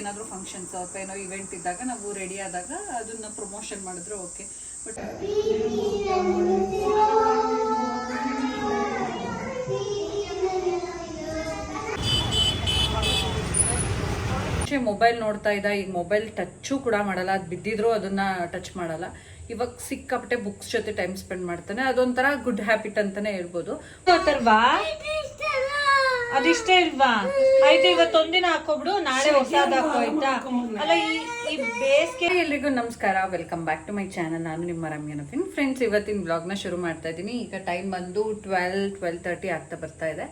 ಏನಾದರೂ ಫಂಕ್ಷನ್ಸ್ ಅಥವಾ ಏನೋ ಇವೆಂಟ್ ಇದ್ದಾಗ ನಾವು ರೆಡಿ ಆದಾಗ ಅದನ್ನ ಪ್ರಮೋಷನ್ ಮಾಡಿದ್ರೆ ಓಕೆ ಬಟ್ ಮೊಬೈಲ್ ನೋಡ್ತಾ ಇದ್ದ ಈಗ ಮೊಬೈಲ್ ಟಚ್ಚು ಕೂಡ ಮಾಡಲ್ಲ ಅದು ಬಿದ್ದಿದ್ರು ಅದನ್ನ ಟಚ್ ಮಾಡಲ್ಲ. ಇವಾಗ ಸಿಕ್ಕಾಪಟ್ಟೆ ಬುಕ್ಸ್ ಜೊತೆ ಟೈಮ್ ಸ್ಪೆಂಡ್ ಮಾಡ್ತಾನೆ ಅದೊಂಥರ ಗುಡ್ ಹ್ಯಾಬಿಟ್ ಅಂತಾನೆ ಹೇಳ್ಬೋದು. ಅದಿಷ್ಟ ಇಲ್ವಾ? ಆಯ್ತು ಇವತ್ತೊಂದಿನ ಹಾಕೋಬಿಡು ನಾಳೆ ಹೊಸಾದ್ ಹಾಕೋ ಆಯ್ತಾ? ಅಲ್ಲ ಈ ಬೇಸಿಗೆ ಎಲ್ರಿಗೂ ನಮಸ್ಕಾರ welcome back to my channel ನಾನು ನಿಮ್ಮ ರಮ್ಯ ನಫಿನ್. ಫ್ರೆಂಡ್ಸ್ ಇವತ್ತಿನ ಬ್ಲಾಗ್ನ ಶುರು ಮಾಡ್ತಾ ಇದ್ದೀನಿ. ಈಗ ಟೈಮ್ ಬಂದು ಟ್ವೆಲ್ ಟ್ವೆಲ್ ತರ್ಟಿ ಆಗ್ತಾ ಬರ್ತಾ ಇದೆ.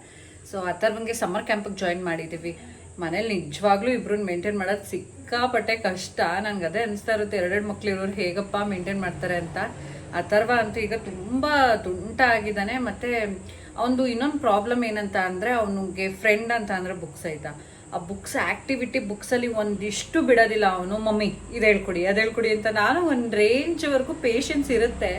ಸೊ ಆ ಥರ ಬಂಗೆ ಸಮ್ಮರ್ ಕ್ಯಾಂಪಿಗೆ ಜಾಯಿನ್ ಮಾಡಿದ್ದೀವಿ ಮನೇಲಿ ನಿಜವಾಗ್ಲೂ ಇಬ್ರನ್ನ ಮೇಂಟೈನ್ ಮಾಡೋದು ಸಿಕ್ಕಾಪಟ್ಟೆ ಕಷ್ಟ. ನನಗೆ ಅದೇ ಅನಿಸ್ತಾ ಇರುತ್ತೆ ಎರಡೆರಡು ಮಕ್ಳು ಇರೋರು ಹೇಗಪ್ಪ ಮೇಂಟೈನ್ ಮಾಡ್ತಾರೆ ಅಂತ. ಅಥರ್ವ ಅಂತೂ ಈಗ ತುಂಬ ತುಂಟ ಆಗಿದ್ದಾನೆ. ಮತ್ತೆ ಅವನು ಇನ್ನೊಂದು ಪ್ರಾಬ್ಲಮ್ ಏನಂತ ಅಂದರೆ ಅವನಿಗೆ ಫ್ರೆಂಡ್ ಅಂತ ಅಂದರೆ ಬುಕ್ಸ್ ಆಯ್ತಾ. ಆ ಬುಕ್ಸ್ ಆಕ್ಟಿವಿಟಿ ಬುಕ್ಸಲ್ಲಿ ಒಂದಿಷ್ಟು ಬಿಡೋದಿಲ್ಲ ಅವನು. ಮಮ್ಮಿ, ಇದು ಹೇಳ್ಕೊಡಿ, ಅದು ಹೇಳ್ಕೊಡಿ ಅಂತ ನಾನು ಒಂದು ರೇಂಜ್ವರೆಗೂ ಪೇಷನ್ಸ್ ಇರುತ್ತೆ.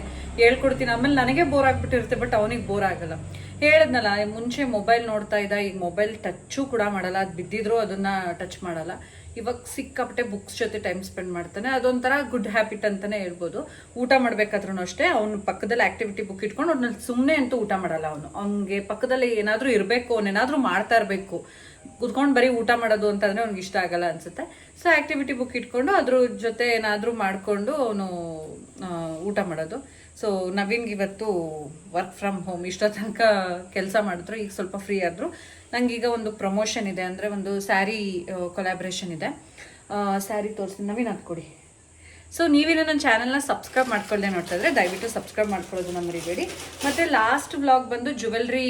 ಹೇಳ್ಕೊಡ್ತೀನಿ. ಆಮೇಲೆ ನನಗೆ ಬೋರ್ ಆಗಿಬಿಟ್ಟಿರುತ್ತೆ ಬಟ್ ಅವನಿಗೆ ಬೋರ್ ಆಗಲ್ಲ. ಹೇಳಿದ್ನಲ್ಲ, ಮುಂಚೆ ಮೊಬೈಲ್ ನೋಡ್ತಾ ಇದ್ದ, ಈಗ ಮೊಬೈಲ್ ಟಚ್ಚು ಕೂಡ ಮಾಡಲ್ಲ. ಅದು ಬಿದ್ದಿದ್ರು ಅದನ್ನ ಟಚ್ ಮಾಡಲ್ಲ. ಇವಾಗ ಸಿಕ್ಕಾಪಟ್ಟೆ ಬುಕ್ಸ್ ಜೊತೆ ಟೈಮ್ ಸ್ಪೆಂಡ್ ಮಾಡ್ತಾನೆ. ಅದೊಂಥರ ಗುಡ್ ಹ್ಯಾಬಿಟ್ ಅಂತಾನೆ ಹೇಳ್ಬೋದು. ಊಟ ಮಾಡ್ಬೇಕಾದ್ರೂ ಅಷ್ಟೇ, ಅವ್ನು ಪಕ್ಕದಲ್ಲಿ ಆಕ್ಟಿವಿಟಿ ಬುಕ್ ಇಟ್ಕೊಂಡು ಅವ್ನಲ್ಲಿ ಸುಮ್ಮನೆ ಅಂತೂ ಊಟ ಮಾಡಲ್ಲ ಅವನು. ಅವ್ನಿಗೆ ಪಕ್ಕದಲ್ಲಿ ಏನಾದರೂ ಇರಬೇಕು ಅವನೇನಾದರೂ ಮಾಡ್ತಾ ಇರಬೇಕು. ಕುತ್ಕೊಂಡು ಬರೀ ಊಟ ಮಾಡೋದು ಅಂತಂದರೆ ಅವ್ನಿಗೆ ಇಷ್ಟ ಆಗಲ್ಲ ಅನ್ಸುತ್ತೆ. ಸೊ ಆಕ್ಟಿವಿಟಿ ಬುಕ್ ಇಟ್ಕೊಂಡು ಅದ್ರ ಜೊತೆ ಏನಾದರೂ ಮಾಡಿಕೊಂಡು ಅವನು ಊಟ ಮಾಡೋದು. ಸೊ ನವೀನ್ಗೆ ಇವತ್ತು ವರ್ಕ್ ಫ್ರಮ್ ಹೋಮ್ ಇಷ್ಟೋ ತನಕ ಕೆಲಸ ಮಾಡಿದ್ರು, ಈಗ ಸ್ವಲ್ಪ ಫ್ರೀ ಆದರು. ನಂಗೀಗ ಒಂದು ಪ್ರಮೋಷನ್ ಇದೆ ಅಂದರೆ ಒಂದು ಸ್ಯಾರಿ ಕೊಲಾಬ್ರೇಷನ್ ಇದೆ. ಸ್ಯಾರಿ ತೋರಿಸ್ತೀನಿ. ನವೀನ್ ಕೊಡಿ. ಸೊ ನೀವೇನೋ ನನ್ನ ಚಾನಲ್ನ ಸಬ್ಸ್ಕ್ರೈಬ್ ಮಾಡ್ಕೊಳ್ಳದೆ ನೋಡ್ತಾ ಇದ್ರೆ ದಯವಿಟ್ಟು ಸಬ್ಸ್ಕ್ರೈಬ್ ಮಾಡ್ಕೊಳ್ಳೋದು ಮರಿಬೇಡಿ ಮತ್ತು ಲಾಸ್ಟ್ ವ್ಲಾಗ್ ಬಂದು ಜುವೆಲ್ರಿ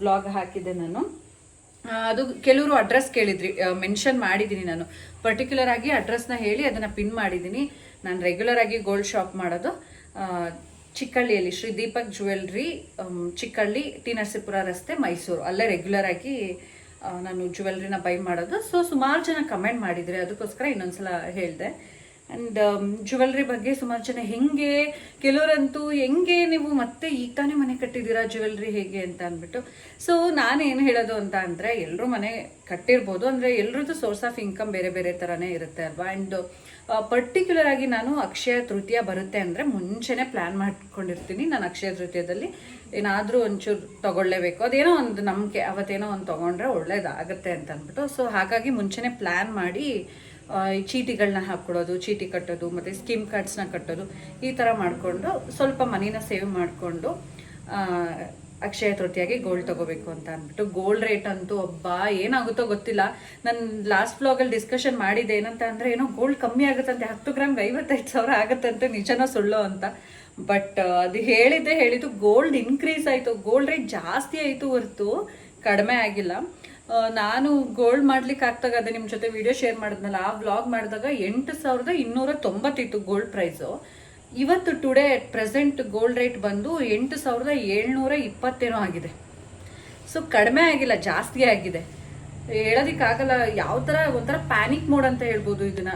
ವ್ಲಾಗ್ ಹಾಕಿದ್ದೆ ನಾನು. ಅದು ಕೆಲವರು ಅಡ್ರೆಸ್ ಕೇಳಿದ್ರಿ ಮೆನ್ಷನ್ ಮಾಡಿದ್ದೀನಿ ನಾನು. ಪರ್ಟಿಕ್ಯುಲರ್ ಆಗಿ ಅಡ್ರೆಸ್ನ ಹೇಳಿ ಅದನ್ನು ಪಿನ್ ಮಾಡಿದ್ದೀನಿ ನಾನು ರೆಗ್ಯುಲರ್ ಆಗಿ ಗೋಲ್ಡ್ ಶಾಪ್ ಮಾಡೋದು. ಚಿಕ್ಕಳ್ಳಿಯಲ್ಲಿ Shri Deepak jewellery um, Chikkalli T Narasipura ರಸ್ತೆ ಮೈಸೂರು. ಅಲ್ಲೇ ರೆಗ್ಯುಲರ್ ಆಗಿ ನಾನು ಜುವೆಲ್ರಿನ ಬೈ ಮಾಡೋದು. ಸೊ ಸುಮಾರು ಜನ ಕಮೆಂಟ್ ಮಾಡಿದರೆ ಅದಕ್ಕೋಸ್ಕರ ಇನ್ನೊಂದ್ಸಲ ಹೇಳಿದೆ. ಆ್ಯಂಡ್ ಜುವೆಲ್ರಿ ಬಗ್ಗೆ ಸುಮಾರು ಜನ ಹೆಂಗೆ, ಕೆಲವರಂತೂ ಹೆಂಗೆ ನೀವು ಮತ್ತೆ ಈಗ ತಾನೇ ಮನೆ ಕಟ್ಟಿದ್ದೀರಾ ಜುವೆಲ್ರಿ ಹೇಗೆ ಅಂತ ಅಂದ್ಬಿಟ್ಟು. ಸೊ ನಾನು ಏನು ಹೇಳೋದು ಅಂತ ಅಂದರೆ ಎಲ್ಲರೂ ಮನೆ ಕಟ್ಟಿರ್ಬೋದು, ಅಂದರೆ ಎಲ್ರದ್ದು ಸೋರ್ಸ್ ಆಫ್ ಇನ್ಕಮ್ ಬೇರೆ ಬೇರೆ ಥರನೇ ಇರುತ್ತೆ ಅಲ್ವಾ? ಆ್ಯಂಡ್ ಪರ್ಟಿಕ್ಯುಲರ್ ಆಗಿ ನಾನು ಅಕ್ಷಯ ತೃತೀಯ ಬರುತ್ತೆ ಅಂದರೆ ಮುಂಚೆನೇ ಪ್ಲ್ಯಾನ್ ಮಾಡ್ಕೊಂಡಿರ್ತೀನಿ. ನಾನು ಅಕ್ಷಯ ತೃತೀಯದಲ್ಲಿ ಏನಾದರೂ ಒಂಚೂರು ತೊಗೊಳ್ಳೇಬೇಕು. ಅದೇನೋ ಒಂದು ನಂಬಿಕೆ, ಅವತ್ತೇನೋ ಒಂದು ತೊಗೊಂಡ್ರೆ ಒಳ್ಳೇದಾಗುತ್ತೆ ಅಂತ ಅಂದ್ಬಿಟ್ಟು. ಸೊ ಹಾಗಾಗಿ ಮುಂಚೆನೇ ಪ್ಲ್ಯಾನ್ ಮಾಡಿ ಈ ಚೀಟಿಗಳನ್ನ ಹಾಕ್ಕೊಡೋದು, ಚೀಟಿ ಕಟ್ಟೋದು, ಮತ್ತು ಸ್ಕೀಮ್ ಕಾರ್ಡ್ಸ್ನ ಕಟ್ಟೋದು, ಈ ಥರ ಮಾಡಿಕೊಂಡು ಸ್ವಲ್ಪ ಮನಿನ ಸೇವ್ ಮಾಡಿಕೊಂಡು ಅಕ್ಷಯ ತೃತೀಯಾಗಿ ಗೋಲ್ಡ್ ತಗೋಬೇಕು ಅಂತ ಅಂದ್ಬಿಟ್ಟು. ಗೋಲ್ಡ್ ರೇಟ್ ಅಂತೂ ಒಬ್ಬ ಏನಾಗುತ್ತೋ ಗೊತ್ತಿಲ್ಲ. ನಾನು ಲಾಸ್ಟ್ ಬ್ಲಾಗಲ್ಲಿ ಡಿಸ್ಕಷನ್ ಮಾಡಿದೆ ಏನಂತ ಅಂದರೆ, ಏನೋ ಗೋಲ್ಡ್ ಕಮ್ಮಿ ಆಗುತ್ತಂತೆ, ಹತ್ತು ಗ್ರಾಮ್ಗೆ ಐವತ್ತೈದು ಸಾವಿರ ಆಗುತ್ತಂತೆ, ನಿಜನೋ ಸುಳ್ಳು ಅಂತ. ಬಟ್ ಅದು ಹೇಳಿದ್ದೆ ಹೇಳಿದ್ದು ಗೋಲ್ಡ್ ಇನ್ಕ್ರೀಸ್ ಆಯಿತು. ಗೋಲ್ಡ್ ರೇಟ್ ಜಾಸ್ತಿ ಆಯಿತು ಹೊರತು, ಕಡಿಮೆ ಆಗಿಲ್ಲ. ನಾನು ಗೋಲ್ಡ್ ಮಾಡ್ಲಿಕ್ಕೆ ಆಗ್ತಾಗ ಅದೇ ನಿಮ್ಮ ಜೊತೆ ವಿಡಿಯೋ ಶೇರ್ ಮಾಡಿದ್ನಲ್ಲ, ಆ ವ್ಲಾಗ್ ಮಾಡಿದಾಗ ಎಂಟು ಸಾವಿರದ ಇನ್ನೂರ ತೊಂಬತ್ತಿತ್ತು ಗೋಲ್ಡ್ ಪ್ರೈಸು ಇವತ್ತು ಟುಡೇ ಪ್ರೆಸೆಂಟ್ ಗೋಲ್ಡ್ ರೇಟ್ ಬಂದು ಎಂಟು ಸಾವಿರದ ಏಳ್ನೂರ ಇಪ್ಪತ್ತೇನೋ ಆಗಿದೆ. ಸೊ ಕಡಿಮೆ ಆಗಿಲ್ಲ, ಜಾಸ್ತಿ ಆಗಿದೆ. ಹೇಳೋದಕ್ಕಾಗಲ್ಲ. ಯಾವ ಥರ ಒಂಥರ ಪ್ಯಾನಿಕ್ ಮೋಡ್ ಅಂತ ಹೇಳ್ಬೋದು ಇದನ್ನ.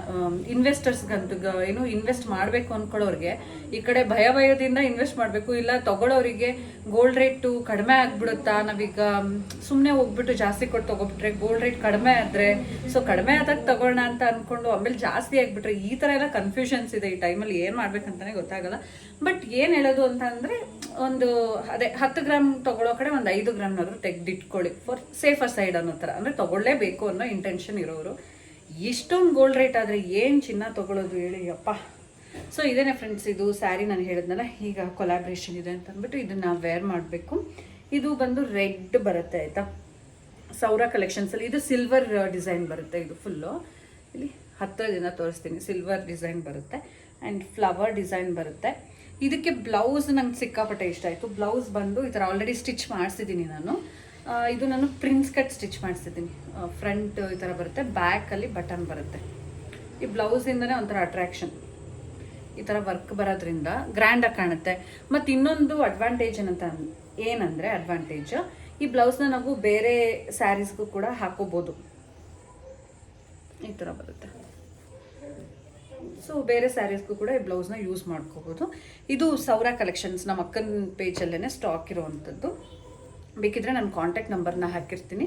ಇನ್ವೆಸ್ಟರ್ಸ್ಗಂತ ಏನು ಇನ್ವೆಸ್ಟ್ ಮಾಡಬೇಕು ಅನ್ಕೊಳ್ಳೋರಿಗೆ, ಈ ಕಡೆ ಭಯ ಭಯದಿಂದ ಇನ್ವೆಸ್ಟ್ ಮಾಡಬೇಕು. ಇಲ್ಲ ತಗೊಳ್ಳೋರಿಗೆ ಗೋಲ್ಡ್ ರೇಟು ಕಡಿಮೆ ಆಗ್ಬಿಡುತ್ತಾ? ನಾವೀಗ ಸುಮ್ಮನೆ ಹೋಗ್ಬಿಟ್ಟು ಜಾಸ್ತಿ ಕೊಟ್ಟು ತಗೊಬಿಟ್ರೆ ಗೋಲ್ಡ್ ರೇಟ್ ಕಡಿಮೆ ಆದರೆ ಸೊ ಕಡಿಮೆ ಆದಾಗ ತಗೊಳ್ಳೋಣ ಅಂತ ಅಂದ್ಕೊಂಡು ಆಮೇಲೆ ಜಾಸ್ತಿ ಆಗಿಬಿಟ್ರೆ ಈ ಥರ ಎಲ್ಲ ಕನ್ಫ್ಯೂಷನ್ಸ್ ಇದೆ ಈ ಟೈಮಲ್ಲಿ ಏನು ಮಾಡ್ಬೇಕಂತಾನೆ ಗೊತ್ತಾಗಲ್ಲ. ಬಟ್ ಏನು ಹೇಳೋದು ಅಂತ ಅಂದರೆ, ಒಂದು, ಅದೇ ಹತ್ತು ಗ್ರಾಮ್ ತಗೊಳ್ಳೋ ಕಡೆ ಒಂದು ಐದು ಗ್ರಾಮ್ನಾದ್ರೂ ತೆಗೆದಿಟ್ಕೊಳ್ಳಿ. ಫಾರ್ ಸೇಫರ್ ಸೈಡ್ ಅನ್ನೋ ಥರ ಅಂದರೆ ತಗೊಳ್ಳೇಬೇಕು ಅನ್ನೋ ಇಂಟೆನ್ಷನ್ ಇರೋರು. ಇಷ್ಟೊಂದು ಗೋಲ್ಡ್ ರೇಟ್ ಆದರೆ ಏನು ಚಿನ್ನ ತಗೊಳ್ಳೋದು ಹೇಳಿ, ಅಪ್ಪ. ಸೊ ಇದೇನೆ ಫ್ರೆಂಡ್ಸ್ ಇದು ಸ್ಯಾರಿ ನಾನು ಹೇಳಿದ್ನಲ್ಲ, ಈಗ ಕೊಲಾಬ್ರೇಷನ್ ಇದೆ ಅಂತ ಅಂದ್ಬಿಟ್ಟು ಇದನ್ನು ವೇರ್ ಮಾಡಬೇಕು. ಇದು ಬಂದು ರೆಡ್ ಬರುತ್ತೆ, ಆಯಿತಾ? ಸೌರ ಕಲೆಕ್ಷನ್ಸಲ್ಲಿ ಇದು ಸಿಲ್ವರ್ ಡಿಸೈನ್ ಬರುತ್ತೆ ಇದು ಫುಲ್ಲು ಇಲ್ಲಿ ಹತ್ತಿರ ದಿನ ತೋರಿಸ್ತೀನಿ ಸಿಲ್ವರ್ ಡಿಸೈನ್ ಬರುತ್ತೆ ಆ್ಯಂಡ್ ಫ್ಲವರ್ ಡಿಸೈನ್ ಬರುತ್ತೆ. ಇದಕ್ಕೆ ಬ್ಲೌಸ್ ನಂಗೆ ಸಿಕ್ಕಾಪಟ್ಟೆ ಇಷ್ಟ ಆಯಿತು. ಬ್ಲೌಸ್ ಬಂದು ಈ ಥರ ಆಲ್ರೆಡಿ ಸ್ಟಿಚ್ ಮಾಡಿಸಿದ್ದೀನಿ ನಾನು. ಇದು ನಾನು ಪ್ರಿನ್ಸ್ ಕಟ್ ಸ್ಟಿಚ್ ಮಾಡಿಸಿದ್ದೀನಿ ಫ್ರಂಟ್ ಈ ಥರ ಬರುತ್ತೆ ಬ್ಯಾಕಲ್ಲಿ ಬಟನ್ ಬರುತ್ತೆ. ಈ ಬ್ಲೌಸಿಂದನೇ ಒಂಥರ ಅಟ್ರಾಕ್ಷನ್ ಈ ಥರ ವರ್ಕ್ ಬರೋದ್ರಿಂದ ಗ್ರ್ಯಾಂಡಾಗಿ ಕಾಣುತ್ತೆ. ಮತ್ತು ಇನ್ನೊಂದು ಅಡ್ವಾಂಟೇಜ್ ಏನಂತ ಏನಂದರೆ ಅಡ್ವಾಂಟೇಜ್ ಈ ಬ್ಲೌಸ್ನ ನಾವು ಬೇರೆ ಸ್ಯಾರೀಸ್ಗೂ ಕೂಡ ಹಾಕೋಬೋದು. ಈ ಥರ ಬರುತ್ತೆ. ಸೊ ಬೇರೆ ಸ್ಯಾರೀಸ್ಗೂ ಕೂಡ ಈ ಬ್ಲೌಸ್ನ ಯೂಸ್ ಮಾಡ್ಕೋಬೋದು. ಇದು ಸೌರ ಕಲೆಕ್ಷನ್ಸ್ ನಮ್ಮ ಅಕ್ಕನ ಪೇಜಲ್ಲೇ ಸ್ಟಾಕ್ ಇರೋವಂಥದ್ದು. ಬೇಕಿದ್ರೆ ನಾನು ಕಾಂಟ್ಯಾಕ್ಟ್ ನಂಬರ್ನ ಹಾಕಿರ್ತೀನಿ.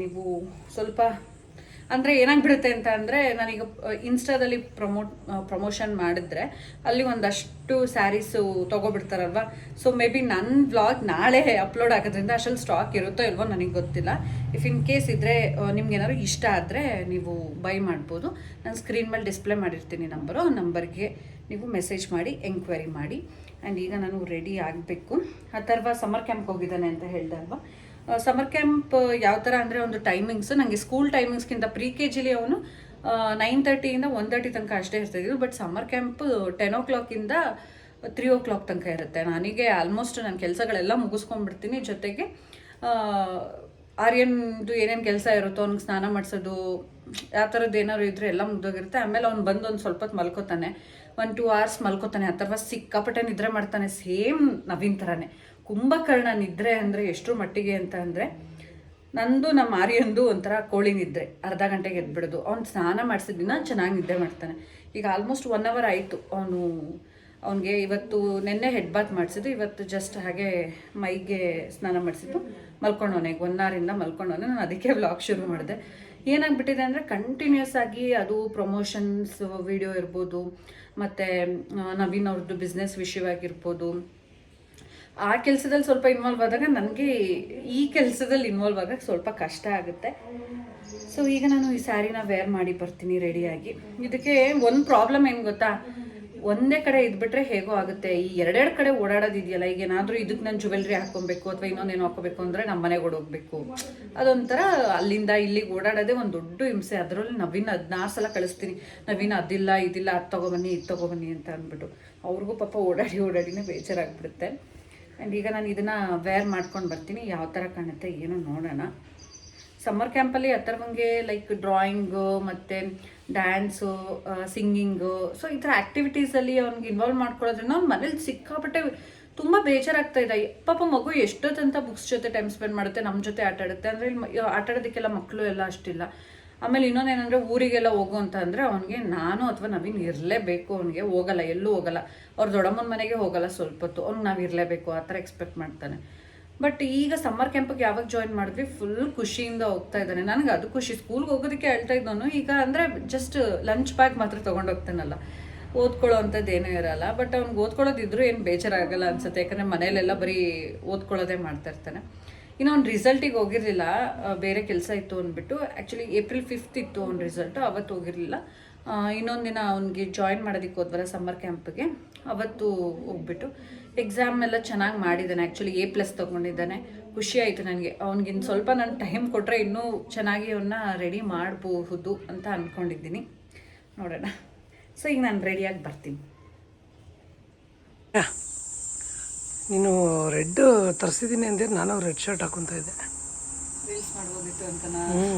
ನೀವು ಸ್ವಲ್ಪ ಅಂದರೆ ಏನಾಗ್ಬಿಡುತ್ತೆ ಅಂತ ಅಂದರೆ ನಾನೀಗ ಇನ್ಸ್ಟಾದಲ್ಲಿ ಪ್ರಮೋಟ್ ಪ್ರಮೋಷನ್ ಮಾಡಿದ್ರೆ ಅಲ್ಲಿ ಒಂದಷ್ಟು ಸ್ಯಾರೀಸು ತೊಗೊಬಿಡ್ತಾರಲ್ವ? ಸೊ ಮೇ ಬಿ ನನ್ನ ಬ್ಲಾಗ್ ನಾಳೆ ಅಪ್ಲೋಡ್ ಆಗೋದ್ರಿಂದ ಅಷ್ಟಲ್ಲಿ ಸ್ಟಾಕ್ ಇರುತ್ತೋ ಇಲ್ವೋ ನನಗೆ ಗೊತ್ತಿಲ್ಲ. ಇಫ್ ಇನ್ ಕೇಸ್ ಇದ್ದರೆ ನಿಮ್ಗೆ ಏನಾದ್ರು ಇಷ್ಟ ಆದರೆ ನೀವು ಬೈ ಮಾಡ್ಬೋದು. ನಾನು ಸ್ಕ್ರೀನ್ ಮೇಲೆ ಡಿಸ್ಪ್ಲೇ ಮಾಡಿರ್ತೀನಿ ನಂಬರು ಆ ನಂಬರ್ಗೆ ನೀವು ಮೆಸೇಜ್ ಮಾಡಿ ಎಂಕ್ವೈರಿ ಮಾಡಿ. ಆ್ಯಂಡ್ ಈಗ ನಾನು ರೆಡಿ ಆಗಬೇಕು. ಆ ಥರ ಸಮ್ಮರ್ ಕ್ಯಾಂಪ್ ಹೋಗಿದ್ದಾನೆ ಅಂತ ಹೇಳ್ದೆ ಅಲ್ವಾ ಸಮ್ಮರ್ ಕ್ಯಾಂಪ್ ಯಾವ ಥರ ಅಂದರೆ ಒಂದು ಟೈಮಿಂಗ್ಸ್ ನನಗೆ ಸ್ಕೂಲ್ ಟೈಮಿಂಗ್ಸ್ಗಿಂತ ಪ್ರಿ ಕೆ ಜಿಲಿ ಅವನು ನೈನ್ ತರ್ಟಿಯಿಂದ ಒನ್ ತರ್ಟಿ ತನಕ ಅಷ್ಟೇ ಇರ್ತಿದ್ರು. ಬಟ್ ಸಮ್ಮರ್ ಕ್ಯಾಂಪ್ ಟೆನ್ ಓ ಕ್ಲಾಕಿಂದ ತ್ರೀ ಓ ಕ್ಲಾಕ್ ತನಕ ಇರುತ್ತೆ. ನನಗೆ ಆಲ್ಮೋಸ್ಟ್ ನನ್ನ ಕೆಲಸಗಳೆಲ್ಲ ಮುಗಿಸ್ಕೊಂಡ್ಬಿಡ್ತೀನಿ. ಜೊತೆಗೆ ಆರ್ಯನ್ದು ಏನೇನು ಕೆಲಸ ಇರುತ್ತೋ ಅವ್ನಿಗೆ ಸ್ನಾನ ಮಾಡಿಸೋದು, ಆ ಥರದ್ದು ಏನಾದ್ರು ಇದ್ದರೆ ಎಲ್ಲ ಮುಗ್ದೋಗಿರುತ್ತೆ. ಆಮೇಲೆ ಅವ್ನು ಬಂದು ಒಂದು ಸ್ವಲ್ಪ ಹೊತ್ತು ಮಲ್ಕೋತಾನೆ. ಒನ್ ಟೂ ಅವರ್ಸ್ ಮಲ್ಕೋತಾನೆ ಅಥವಾ ಸಿಕ್ಕಾಪಟ್ಟೆ ನಿದ್ರೆ ಮಾಡ್ತಾನೆ, ಸೇಮ್ ನವೀನ್ ಥರನೇ ಕುಂಭಕರ್ಣ ನಿದ್ರೆ ಅಂದರೆ ಎಷ್ಟರ ಮಟ್ಟಿಗೆ ಅಂತ ಅಂದರೆ, ನಂದು ನಮ್ಮ ಆರ್ಯಂದು ಒಂಥರ ಕೋಳಿ ನಿದ್ರೆ. ಅರ್ಧ ಗಂಟೆಗೆ ಎದ್ಬಿಡೋದು. ಅವ್ನು ಸ್ನಾನ ಮಾಡಿಸಿದ ದಿನ ಚೆನ್ನಾಗಿ ನಿದ್ದೆ ಮಾಡ್ತಾನೆ. ಈಗ ಆಲ್ಮೋಸ್ಟ್ ಒನ್ ಅವರ್ ಆಯಿತು. ಅವನು, ಅವನಿಗೆ ಇವತ್ತು ನಿನ್ನೆ ಹೆಡ್ ಬಾತ್ ಮಾಡಿಸಿದ್ದು, ಇವತ್ತು ಜಸ್ಟ್ ಹಾಗೆ ಮೈಗೆ ಸ್ನಾನ ಮಾಡಿಸಿದ್ದು. ಮಲ್ಕೊಂಡವನೆ ಒನ್ ಅವರಿಂದ ಮಲ್ಕೊಂಡವನೆ. ನಾನು ಅದಕ್ಕೆ ವ್ಲಾಗ್ ಶುರು ಮಾಡಿದೆ. ಏನಾಗ್ಬಿಟ್ಟಿದೆ ಅಂದರೆ ಕಂಟಿನ್ಯೂಸ್ ಆಗಿ ಅದು ಪ್ರಮೋಷನ್ಸ್ ವಿಡಿಯೋ ಇರ್ಬೋದು ಮತ್ತು ನವೀನ್ ಅವ್ರದ್ದು ಬಿಸ್ನೆಸ್ ವಿಷಯವಾಗಿರ್ಬೋದು. ಆ ಕೆಲಸದಲ್ಲಿ ಸ್ವಲ್ಪ ಇನ್ವಾಲ್ವ್ ಆದಾಗ ನನಗೆ ಈ ಕೆಲಸದಲ್ಲಿ ಇನ್ವಾಲ್ವ್ ಆಗಕ್ಕೆ ಸ್ವಲ್ಪ ಕಷ್ಟ ಆಗುತ್ತೆ. ಸೊ ಈಗ ನಾನು ಈ ಸ್ಯಾರಿನ ವೇರ್ ಮಾಡಿ ಬರ್ತೀನಿ ರೆಡಿಯಾಗಿ ಇದಕ್ಕೆ ಒಂದು ಪ್ರಾಬ್ಲಮ್ ಏನು ಗೊತ್ತಾ? ಒಂದೇ ಕಡೆ ಇದ್ಬಿಟ್ರೆ ಹೇಗೋ ಆಗುತ್ತೆ. ಈ ಎರಡೆರಡು ಕಡೆ ಓಡಾಡೋದಿದೆಯಲ್ಲ ಈಗ ಏನಾದರೂ ಇದಕ್ಕೆ ನಾನು ಜುವೆಲ್ರಿ ಹಾಕೊಬೇಕು ಅಥವಾ ಇನ್ನೊಂದೇನು ಹಾಕೋಬೇಕು ಅಂದರೆ ನಮ್ಮ ಮನೆಗೆ ಓಡೋಗ್ಬೇಕು. ಅದೊಂಥರ ಅಲ್ಲಿಂದ ಇಲ್ಲಿಗೆ ಓಡಾಡೋದೇ ಒಂದು ದೊಡ್ಡ ಹಿಂಸೆ. ಅದರಲ್ಲಿ ನವೀನ್ ಹದಿನಾರು ಸಲ ಕಳಿಸ್ತೀನಿ. ನವೀನ್ ಅದಿಲ್ಲ, ಇದಿಲ್ಲ, ಅದು ತೊಗೊಬನ್ನಿ, ಇದು ತೊಗೊಬನ್ನಿ ಅಂತ ಅಂದ್ಬಿಟ್ಟು ಅವ್ರಿಗೂ ಪಾಪ ಓಡಾಡಿ, ಓಡಾಡಿನೇ ಬೇಜಾರಾಗ್ಬಿಡುತ್ತೆ. ಆ್ಯಂಡ್ ಈಗ ನಾನು ಇದನ್ನು ವೇರ್ ಮಾಡ್ಕೊಂಡು ಬರ್ತೀನಿ. ಯಾವ ಥರ ಕಾಣುತ್ತೆ ಏನೋ ನೋಡೋಣ. ಸಮ್ಮರ್ ಕ್ಯಾಂಪಲ್ಲಿ ಬಂಗೆ ಲೈಕ್ ಡ್ರಾಯಿಂಗು ಮತ್ತು ಡ್ಯಾನ್ಸು ಸಿಂಗಿಂಗು ಸೊ ಈ ಥರ ಆ್ಯಕ್ಟಿವಿಟೀಸಲ್ಲಿ ಅವ್ನಿಗೆ ಇನ್ವಾಲ್ವ್ ಮಾಡ್ಕೊಳ್ಳೋದ್ರಿಂದ ಅವ್ನು ಮನೇಲಿ ಸಿಕ್ಕಾಪಟ್ಟೆ ತುಂಬ ಬೇಜಾರಾಗ್ತಾ ಇದೆ. ಪಾಪ ಮಗು ಎಷ್ಟೊತ್ತಂತ ಬುಕ್ಸ್ ಜೊತೆ ಟೈಮ್ ಸ್ಪೆಂಡ್ ಮಾಡುತ್ತೆ ನಮ್ಮ ಜೊತೆ ಆಟ ಆಡುತ್ತೆ, ಅಂದರೆ ಇಲ್ಲಿ ಆಟಾಡೋದಕ್ಕೆಲ್ಲ ಮಕ್ಕಳು ಎಲ್ಲ ಅಷ್ಟಿಲ್ಲ. ಆಮೇಲೆ ಇನ್ನೊಂದೇನಂದರೆ ಊರಿಗೆಲ್ಲ ಹೋಗು ಅಂತ ಅಂದರೆ ಅವನಿಗೆ ನಾನು ಅಥವಾ ನವೀನ್ ಇರಲೇಬೇಕು, ಅವನಿಗೆ ಹೋಗಲ್ಲ, ಎಲ್ಲೂ ಹೋಗಲ್ಲ. ಅವ್ರ ದೊಡ್ಡಮ್ಮನ ಮನೆಗೆ ಹೋಗಲ್ಲ ಸ್ವಲ್ಪ ಹೊತ್ತು, ಅವ್ನಿಗೆ ನಾವು ಇರಲೇಬೇಕು, ಆ ಥರ ಎಕ್ಸ್ಪೆಕ್ಟ್ ಮಾಡ್ತಾನೆ. ಬಟ್ ಈಗ ಸಮ್ಮರ್ ಕ್ಯಾಂಪಿಗೆ ಯಾವಾಗ ಜಾಯಿನ್ ಮಾಡಿದ್ವಿ ಫುಲ್ ಖುಷಿಯಿಂದ ಹೋಗ್ತಾ ಇದ್ದಾನೆ. ನನಗೆ ಅದು ಖುಷಿ. ಸ್ಕೂಲ್ಗೆ ಹೋಗೋದಕ್ಕೆ ಹೇಳ್ತಾ ಇದ್ದವನು, ಈಗ ಅಂದರೆ ಜಸ್ಟ್ ಲಂಚ್ ಬ್ಯಾಗ್ ಮಾತ್ರ ತೊಗೊಂಡು ಹೋಗ್ತಾನಲ್ಲ. ಓದ್ಕೊಳ್ಳೋ ಅಂಥದ್ದು ಏನೂ ಇರಲ್ಲ. ಬಟ್ ಅವ್ನಿಗೆ ಓದ್ಕೊಳ್ಳೋದಿದ್ರು ಏನು ಬೇಜಾರಾಗಲ್ಲ ಅನ್ಸುತ್ತೆ. ಯಾಕಂದರೆ ಮನೇಲೆಲ್ಲ ಬರೀ ಓದ್ಕೊಳ್ಳೋದೇ ಮಾಡ್ತಾ ಇರ್ತಾನೆ. ಇನ್ನು ಅವ್ನು ರಿಸಲ್ಟಿಗೆ ಹೋಗಿರಲಿಲ್ಲ. ಬೇರೆ ಕೆಲಸ ಇತ್ತು ಅಂದ್ಬಿಟ್ಟು. ಆ್ಯಕ್ಚುಲಿ ಏಪ್ರಿಲ್ ಫಿಫ್ತ್ ಇತ್ತು ಅವ್ನ ರಿಸಲ್ಟು ಅವತ್ತು ಹೋಗಿರಲಿಲ್ಲ. ಇನ್ನೊಂದು ದಿನ ಅವ್ನಿಗೆ ಜಾಯಿನ್ ಮಾಡೋದಕ್ಕೆ ಹೋದ್ವಲ್ಲ ಸಮ್ಮರ್ ಕ್ಯಾಂಪ್ಗೆ ಅವತ್ತು ಹೋಗ್ಬಿಟ್ಟು. ಎಕ್ಸಾಮ್ ಎಲ್ಲ ಚೆನ್ನಾಗಿ ಮಾಡಿದ್ದಾನೆ. ಆ್ಯಕ್ಚುಲಿ ಎ ಪ್ಲಸ್ ತೊಗೊಂಡಿದ್ದಾನೆ. ಖುಷಿ ಆಯಿತು ನನಗೆ. ಅವ್ನಿಗಿನ್ನು ಸ್ವಲ್ಪ ನಾನು ಟೈಮ್ ಕೊಟ್ಟರೆ ಇನ್ನೂ ಚೆನ್ನಾಗಿ ಅವನ್ನ ರೆಡಿ ಮಾಡಬಹುದು ಅಂತ ಅಂದ್ಕೊಂಡಿದ್ದೀನಿ ನೋಡೋಣ. ಸೊ ಈಗ ನಾನು ರೆಡಿಯಾಗಿ ಬರ್ತೀನಿ. ನೀನು ರೆಡ್ ತರಿಸಿದ್ದೀನಿ ಅಂದರೆ ನಾನು ರೆಡ್ ಶರ್ಟ್ ಹಾಕೊತಾ ಇದ್ದೆ. ರೀಲ್ಸ್ ಮಾಡ್ಬೋದಿತ್ತು ಅಂತ ಹ್ಞೂ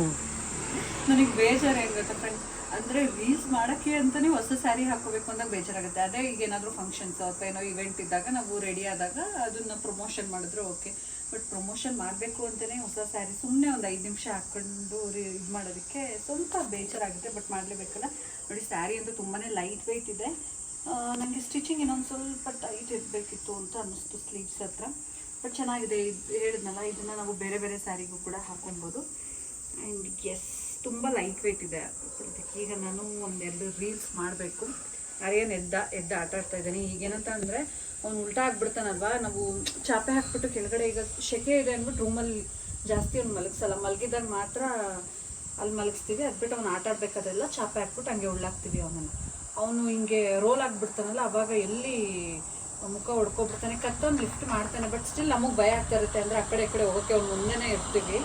ನನಗೆ ಬೇಜಾರು ಏನು ಗೊತ್ತಾ ಫ್ರೆಂಡ್ ಅಂದರೆ ರೀಲ್ಸ್ ಮಾಡೋಕ್ಕೆ ಅಂತಲೇ ಹೊಸ ಸ್ಯಾರಿ ಹಾಕೋಬೇಕು ಅಂದಾಗ ಬೇಜಾರಾಗುತ್ತೆ. ಅದೇ ಈಗ ಏನಾದರೂ ಫಂಕ್ಷನ್ಸ್ ಅಥವಾ ಏನೋ ಇವೆಂಟ್ ಇದ್ದಾಗ ನಾವು ರೆಡಿ ಆದಾಗ ಅದನ್ನ ಪ್ರಮೋಷನ್ ಮಾಡಿದ್ರೆ ಓಕೆ ಬಟ್ ಪ್ರಮೋಷನ್ ಮಾಡಬೇಕು ಅಂತಲೇ ಹೊಸ ಸ್ಯಾರಿ ಸುಮ್ಮನೆ ಒಂದು ಐದು ನಿಮಿಷ ಹಾಕ್ಕೊಂಡು ಇದು ಮಾಡೋದಕ್ಕೆ ಸ್ವಲ್ಪ ಬೇಜಾರಾಗುತ್ತೆ ಬಟ್ ಮಾಡಲೇಬೇಕಲ್ಲ. ನೋಡಿ ಸ್ಯಾರಿ ಅಂತೂ ತುಂಬಾ ಲೈಟ್ ವೆಯ್ಟ್ ಇದೆ ನನಗೆ ಸ್ಟಿಚಿಂಗ್ ಇನ್ನೊಂದು ಸ್ವಲ್ಪ ಟೈಟ್ ಇರಬೇಕಿತ್ತು ಅಂತ ಅನ್ನಿಸ್ತು ಸ್ಲೀವ್ಸ್ ಹತ್ರ. ಬಟ್ ಚೆನ್ನಾಗಿದೆ. ಇದು ಹೇಳಿದ್ನಲ್ಲ, ಇದನ್ನು ನಾವು ಬೇರೆ ಬೇರೆ ಸ್ಯಾರಿಗೂ ಕೂಡ ಹಾಕೊಬೋದು ಆ್ಯಂಡ್ ಎಸ್ ತುಂಬ ಲೈಟ್ ವೆಯ್ಟ್ ಇದೆ ಈಗ ನಾನು ಒಂದೆರಡು ರೀಲ್ಸ್ ಮಾಡಬೇಕು. ಅರೇನು ಎದ್ದ ಎದ್ದ ಆಟ ಆಡ್ತಾ ಇದ್ದಾನೆ. ಈಗೇನಂತ ಅಂದರೆ, ಅವ್ನು ಉಲ್ಟಾ ಆಗ್ಬಿಡ್ತಾನಲ್ವಾ? ನಾವು ಚಾಪೆ ಹಾಕ್ಬಿಟ್ಟು ಕೆಳಗಡೆ ಈಗ ಶೆಕೆ ಇದೆ ಅಂದ್ಬಿಟ್ಟು ರೂಮಲ್ಲಿ ಜಾಸ್ತಿ ಅವ್ನು ಮಲಗಿಸಲ್ಲ. ಮಲಗಿದಾಗ ಮಾತ್ರ ಅಲ್ಲಿ ಮಲಗಿಸ್ತೀವಿ. ಅದ್ಬಿಟ್ಟು ಅವ್ನು ಆಟ ಆಡ್ಬೇಕಾದೆಲ್ಲ ಚಾಪೆ ಹಾಕ್ಬಿಟ್ಟು ಹಂಗೆ ಉಳ್ಳಾಕ್ತೀವಿ ಅವನನ್ನು. ಅವನು ಹಿಂಗೆ ರೋಲ್ ಆಗಿಬಿಡ್ತಾನಲ್ಲ, ಅವಾಗ ಎಲ್ಲಿ ಮುಖ ಹೊಡ್ಕೊಬಿಡ್ತಾನೆ ಕತ್ತೊಂದು ಲಿಫ್ಟ್ ಮಾಡ್ತಾನೆ ಬಟ್ ಸ್ಟಿಲ್ ನಮಗೆ ಭಯ ಆಗ್ತಾ ಇರುತ್ತೆ. ಅಂದರೆ ಆ ಕಡೆ, ಈ ಕಡೆ ಹೋಗೋಕ್ಕೆ ಅವ್ನು ಮುಂದೆನೇ ಇರ್ತೀವಿ.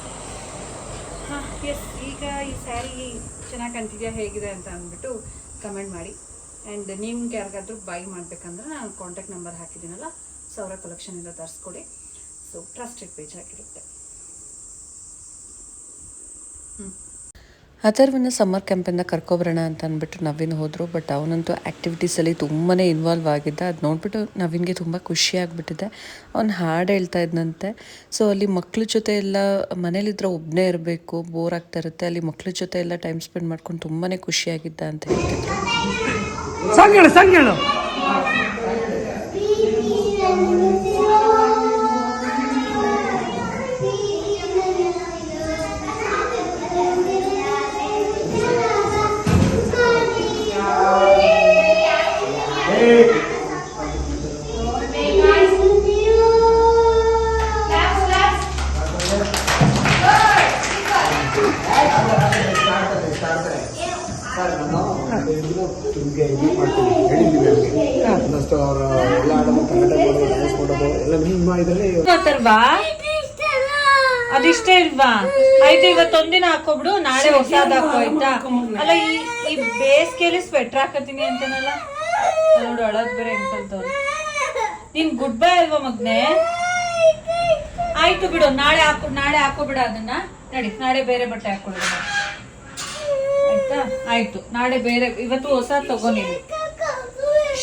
ಹಾಂ ಎಸ್ ಈಗ ಈ ಸ್ಯಾರಿ ಚೆನ್ನಾಗಿ ಕಾಣ್ತಿದ್ಯಾ ಹೇಗಿದೆ ಅಂತ ಅಂದ್ಬಿಟ್ಟು ಕಮೆಂಟ್ ಮಾಡಿ. ಆ್ಯಂಡ್ ನಿಮ್ಗೆ ಯಾರಿಗಾದ್ರೂ ಬೈ ಮಾಡಬೇಕಂದ್ರೆ ನಾನು ಕಾಂಟ್ಯಾಕ್ಟ್ ನಂಬರ್ ಹಾಕಿದ್ದೀನಲ್ಲ ಸೌರ ಕಲೆಕ್ಷನಿಂದ ತರಿಸ್ಕೊಡಿ. ಸೊ ಟ್ರಸ್ಟೆಡ್ ಪೇಜ್ ಹಾಕಿರುತ್ತೆ. ಅಥರ್ವನ್ನ ಸಮ್ಮರ್ ಕ್ಯಾಂಪಿಂದ ಕರ್ಕೊಬರೋಣ ಅಂತ ಅಂದ್ಬಿಟ್ಟು ನವೀನ್ ಹೋದರು ಬಟ್ ಅವನಂತೂ ಆ್ಯಕ್ಟಿವಿಟೀಸಲ್ಲಿ ತುಂಬಾ ಇನ್ವಾಲ್ವ್ ಆಗಿದ್ದ. ಅದು ನೋಡಿಬಿಟ್ಟು ನವೀನ್ಗೆ ತುಂಬ ಖುಷಿ ಆಗಿಬಿಟ್ಟಿದೆ. ಅವ್ನು ಹಾಡು ಹೇಳ್ತಾ ಇದ್ನಂತೆ. ಸೊ ಅಲ್ಲಿ ಮಕ್ಳ ಜೊತೆ ಎಲ್ಲ ಮನೇಲಿದ್ರೆ ಒಬ್ಬನೇ ಇರಬೇಕು ಬೋರ್ ಆಗ್ತಾ ಇರುತ್ತೆ. ಅಲ್ಲಿ ಮಕ್ಳ ಜೊತೆ ಎಲ್ಲ ಟೈಮ್ ಸ್ಪೆಂಡ್ ಮಾಡ್ಕೊಂಡು ತುಂಬಾ ಖುಷಿಯಾಗಿದ್ದ ಅಂತ ಹೇಳ್ತಿದ್ರು. ಇದರಲ್ಲಿ ಅದಿಷ್ಟೇ ಇಲ್ವಾ? ಆಯ್ತು, ಇವತ್ತೊಂದಿನ ಹಾಕೋಬಿಡು, ನಾಳೆ ಹೊಸದ ಹಾಕೋ, ಆಯ್ತಾ? ಅಲ್ಲ, ಈ ಈ ಸ್ವೆಟರ್ ಹಾಕತೀನಿ ಅಂತಾನಲ್ಲ? ನೋಡು, ಅಳದ್ ಬೇರೆ ಕಲ್ತವ್ರು ನೀನ್ ಗುಡ್ ಬೈ ಅಲ್ವಾ ಮಗ್ನೆ? ಆಯ್ತು ಬಿಡು, ನಾಳೆ ಹಾಕೋ, ನಾಳೆ ಹಾಕೋಬಿಡ ಅದನ್ನ. ನಡಿ, ನಾಳೆ ಬೇರೆ ಬಟ್ಟೆ ಹಾಕೊಳ್ಳೋಣ ಆಯ್ತಾ? ಆಯ್ತು, ನಾಳೆ ಬೇರೆ, ಇವತ್ತು ಹೊಸ ತಗೋ ನೀನು.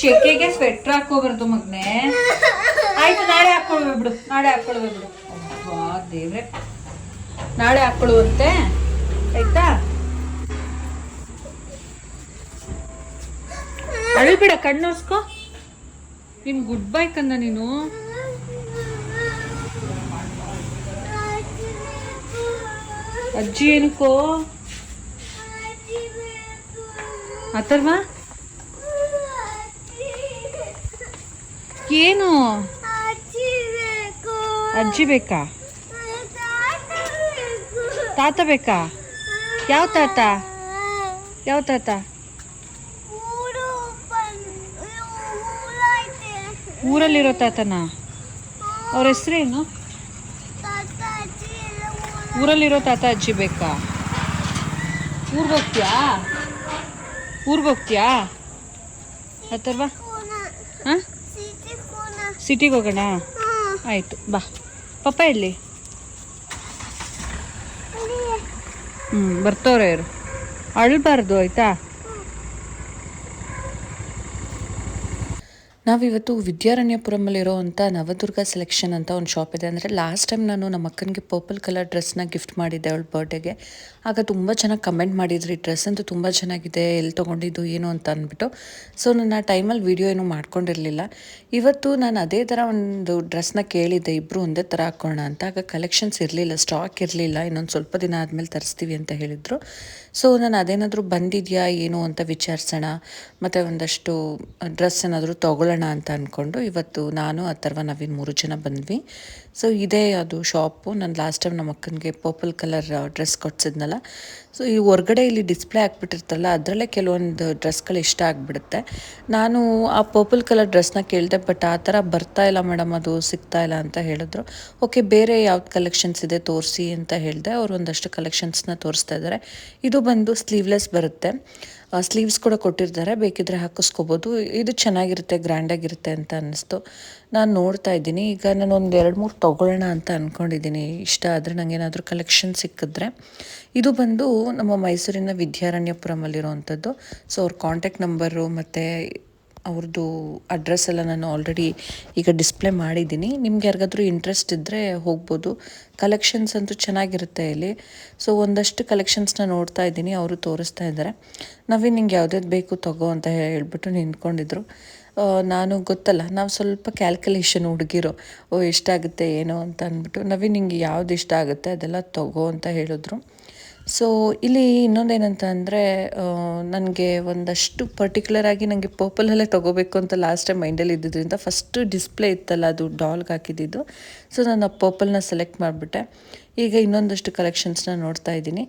ಶೆಕೆಗೆ ಸ್ವೆಟರ್ ಹಾಕೋಬಾರ್ದು ಮಗ್ನೆ. ಆಯ್ತು, ನಾಳೆ ಹಾಕೊಳ್ವೆ ಬಿಡು. ನಾಳೆ ಹಾಕೊಳ್ವೆ ಬಿಡು. ದೇವ್ರೆ. ನಾಳೆ ಹಾಕೊಳ್ಳುವಂತೆ ಆಯ್ತಾ? ಅಳ್ಬಿಡ ಕಣ್ಣೋಸ್ಕೋ ನಿಮ್ ಗುಡ್ ಬೈ ಕಂದ ನೀನು. ಅಜ್ಜಿ ಏನಕ್ಕೋ? ಅಥರ್ವಾ? ಏನು? ಅಜ್ಜಿ ಬೇಕಾ? ತಾತ ಬೇಕಾ? ಯಾವ ತಾತ? ಯಾವ ತಾತ? ಊರಲ್ಲಿರೋ ತಾತನ? ಅವ್ರ ಹೆಸರೇನು ಊರಲ್ಲಿರೋ ತಾತ ಅಜ್ಜಿ ಬೇಕಾ? ಊರ್ಗೆ ಹೋಗ್ತೀಯಾ? ಊರ್ಗೆ ಹೋಗ್ತೀಯಾ? ಹತ್ತರ್ವಾ ಹಾಂ? ಸಿಟಿಗೆ ಹೋಗೋಣ? ಆಯಿತು ಬಾ. ಪಪ್ಪ ಎಲ್ಲಿ ಹ್ಞೂ ಬರ್ತವ್ರೆ ಇವರು. ಅಳಬಾರ್ದು ಆಯಿತಾ? ನಾವಿವತ್ತು ವಿದ್ಯಾರಣ್ಯಪುರಮಲ್ಲಿರೋವಂಥ ನವದುರ್ಗ ಸೆಲೆಕ್ಷನ್ ಅಂತ ಒಂದು ಶಾಪ್ ಇದೆ. ಅಂದರೆ ಲಾಸ್ಟ್ ಟೈಮ್ ನಾನು ನಮ್ಮ ಅಕ್ಕನಿಗೆ ಪರ್ಪಲ್ ಕಲರ್ ಡ್ರೆಸ್ನ ಗಿಫ್ಟ್ ಮಾಡಿದ್ದೆ ಅವಳ ಬರ್ಡೇಗೆ ಆಗ ತುಂಬ ಚೆನ್ನಾಗಿ ಕಮೆಂಟ್ ಮಾಡಿದ್ರಿ ಡ್ರೆಸ್ ಅಂತೂ ತುಂಬ ಚೆನ್ನಾಗಿದೆ ಎಲ್ಲಿ ತೊಗೊಂಡಿದ್ದು, ಏನು ಅಂತ ಅಂದ್ಬಿಟ್ಟು. ಸೊ ನಾನು ಆ ಟೈಮಲ್ಲಿ ವೀಡಿಯೋ ಏನೂ ಮಾಡ್ಕೊಂಡಿರಲಿಲ್ಲ. ಇವತ್ತು ನಾನು ಅದೇ ಥರ ಒಂದು ಡ್ರೆಸ್ನ ಕೇಳಿದ್ದೆ ಇಬ್ಬರು ಒಂದೇ ಥರ ಹಾಕೋಣ ಅಂತ. ಆಗ ಕಲೆಕ್ಷನ್ಸ್ ಇರಲಿಲ್ಲ ಸ್ಟಾಕ್ ಇರಲಿಲ್ಲ, ಇನ್ನೊಂದು ಸ್ವಲ್ಪ ದಿನ ಆದಮೇಲೆ ತರಿಸ್ತೀವಿ ಅಂತ ಹೇಳಿದರು. ಸೊ ನಾನು ಅದೇನಾದರೂ ಬಂದಿದೆಯಾ, ಏನು ಅಂತ ವಿಚಾರಿಸೋಣ. ಮತ್ತು ಒಂದಷ್ಟು ಡ್ರೆಸ್ ಏನಾದರೂ ತೊಗೊಳ್ಳೋಣ ಅಂತ ಅಂದ್ಕೊಂಡು ಇವತ್ತು ನಾನು, ಅಥರ್ವ, ನವೀನ್ ಮೂರು ಜನ ಬಂದ್ವಿ. ಸೊ ಇದೇ ಅದು ಶಾಪು. ನಾನು ಲಾಸ್ಟ್ ಟೈಮ್ ನಮ್ಮ ಅಕ್ಕನಿಗೆ ಪರ್ಪಲ್ ಕಲರ್ ಡ್ರೆಸ್ ಕೊಡ್ಸಿದ್ನಲ್ಲ. ಸೊ ಈ ಹೊರ್ಗಡೆ ಇಲ್ಲಿ ಡಿಸ್ಪ್ಲೇ ಹಾಕ್ಬಿಟ್ಟಿರ್ತಲ್ಲ, ಅದರಲ್ಲೇ ಕೆಲವೊಂದು ಡ್ರೆಸ್ಗಳು ಇಷ್ಟ ಆಗಿಬಿಡುತ್ತೆ. ನಾನು ಆ ಪರ್ಪಲ್ ಕಲರ್ ಡ್ರೆಸ್ನ ಕೇಳಿದೆ ಬಟ್ ಆ ಥರ ಬರ್ತಾ ಇಲ್ಲ ಮೇಡಮ್, ಅದು ಸಿಗ್ತಾ ಇಲ್ಲ ಅಂತ ಹೇಳಿದ್ರು. ಓಕೆ ಬೇರೆ ಯಾವ್ದು ಕಲೆಕ್ಷನ್ಸ್ ಇದೆ ತೋರಿಸಿ ಅಂತ ಹೇಳಿದೆ. ಅವರು ಒಂದಷ್ಟು ಕಲೆಕ್ಷನ್ಸ್ನ ತೋರಿಸ್ತಾ ಇದ್ದಾರೆ ಇದು ಬಂದು ಸ್ಲೀವ್ಲೆಸ್ ಬರುತ್ತೆ. ಸ್ಲೀವ್ಸ್ ಕೂಡ ಕೊಟ್ಟಿರ್ತಾರೆ. ಬೇಕಿದ್ರೆ ಹಾಕಿಸ್ಕೋಬೋದು. ಇದು ಚೆನ್ನಾಗಿರುತ್ತೆ, ಗ್ರ್ಯಾಂಡಾಗಿರುತ್ತೆ ಅಂತ ಅನ್ನಿಸ್ತು. ನಾನು ನೋಡ್ತಾ ಇದ್ದೀನಿ. ಈಗ ನಾನು ಒಂದು ಎರಡು ಮೂರು ತೊಗೊಳ್ಳೋಣ ಅಂತ ಅಂದ್ಕೊಂಡಿದ್ದೀನಿ ಇಷ್ಟ ಆದರೆ ನನಗೇನಾದರೂ ಕಲೆಕ್ಷನ್ ಸಿಕ್ಕಿದ್ರೆ. ಇದು ಬಂದು ನಮ್ಮ ಮೈಸೂರಿನ ವಿದ್ಯಾರಣ್ಯಪುರಮಲ್ಲಿರುವಂಥದ್ದು ಸೊ ಅವ್ರ ಕಾಂಟ್ಯಾಕ್ಟ್ ನಂಬರು ಮತ್ತು ಅವ್ರದ್ದು ಅಡ್ರೆಸ್ ಎಲ್ಲ ನಾನು ಆಲ್ರೆಡಿ ಈಗ ಡಿಸ್ಪ್ಲೇ ಮಾಡಿದ್ದೀನಿ. ನಿಮ್ಗೆ ಯಾರಿಗಾದರೂ ಇಂಟ್ರೆಸ್ಟ್ ಇದ್ದರೆ ಹೋಗ್ಬೋದು. ಕಲೆಕ್ಷನ್ಸ್ ಅಂತೂ ಚೆನ್ನಾಗಿರುತ್ತೆ ಇಲ್ಲಿ. ಸೊ ಒಂದಷ್ಟು ಕಲೆಕ್ಷನ್ಸ್ನ ನೋಡ್ತಾ ಇದ್ದೀನಿ. ಅವರು ತೋರಿಸ್ತಾ ಇದ್ದಾರೆ. ನವೀನ್, ನಿಂಗೆ ಯಾವುದ್ಯಾವ್ದು ಬೇಕು ತಗೋ ಅಂತ ಹೇಳ್ಬಿಟ್ಟು ನಿಂತ್ಕೊಂಡಿದ್ರು. ನಾನು ಗೊತ್ತಲ್ಲ, ನಾವು ಸ್ವಲ್ಪ ಕ್ಯಾಲ್ಕುಲೇಷನ್ ಹುಡುಗಿರೋ. ಓ, ಎಷ್ಟಾಗುತ್ತೆ, ಏನೋ ಅಂತ ಅಂದ್ಬಿಟ್ಟು. ನವೀನ್, ನಿಂಗೆ ಯಾವ್ದು ಇಷ್ಟ ಆಗುತ್ತೆ ಅದೆಲ್ಲ ತಗೋ ಅಂತ ಹೇಳಿದ್ರು. ಸೊ ಇಲ್ಲಿ ಇನ್ನೊಂದೇನಂತ ಅಂದರೆ ನನಗೆ ಒಂದಷ್ಟು ಪರ್ಟಿಕ್ಯುಲರ್ ಆಗಿ ನನಗೆ ಪರ್ಪಲಲ್ಲೇ ತೊಗೋಬೇಕು ಅಂತ ಲಾಸ್ಟ್ ಟೈಮ್ ಮೈಂಡಲ್ಲಿ ಇದ್ದಿದ್ದರಿಂದ ಫಸ್ಟ್ ಡಿಸ್ಪ್ಲೇ ಇತ್ತಲ್ಲ ಅದು ಡಾಲ್ಗೆ ಹಾಕಿದ್ದು. ಸೊ ನಾನು ಆ ಪರ್ಪಲ್ನ ಸೆಲೆಕ್ಟ್ ಮಾಡಿಬಿಟ್ಟೆ. ಈಗ ಇನ್ನೊಂದಷ್ಟು ಕಲೆಕ್ಷನ್ಸ್ನ ನೋಡ್ತಾ ಇದ್ದೀನಿ.